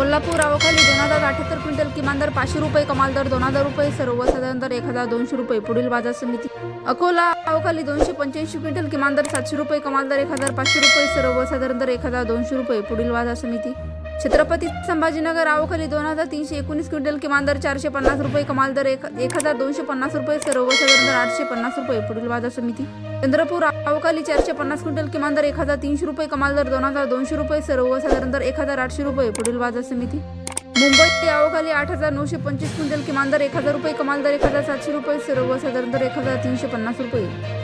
कोल्हापूर अवखाली दोन हजार अठ्याहत्तर क्विंटल किमान दर पाचशे रुपये कमाल दर दोन हजार रुपये सर्वसाधारण दर एक हजार दोनशे रुपये पुढील बाजार समिती. अकोला अवखाली दोनशे पंच्याऐंशी क्विंटल किमान दर सातशे रुपये कमाल दर एक हजार पाचशे रुपये सर्वसाधारण दर एक हजार दोनशे रुपये पुढील बाजार समिती. छत्रपती संभाजीनगर अवखाली दोन हजार तीनशे एकोणीस क्विंटल किमान दर चारशे पन्नास रुपये कमाल दर एक एक हजार दोनशे पन्नास रुपये सर्वसाधारण दर आठशे पन्नास रुपये पुढील बाजार समिती. चंद्रपूर अवकाली चारशे पन्नास क्विंटल किमान दर एक हजार तीनशे रुपये कमाल दर दोन हजार दोनशे रुपये सर्वसाधारण दर एक हजार आठशे रुपये पुढील बाजार समिती. मुंबई ते अवकाली आठ हजार नऊशे पंचवीस क्विंटल किमान दर एक हजार रुपये कमाल दर एक हजार सातशे रुपये सर्वसाधारण दर एक हजार तीनशे पन्नास रुपये.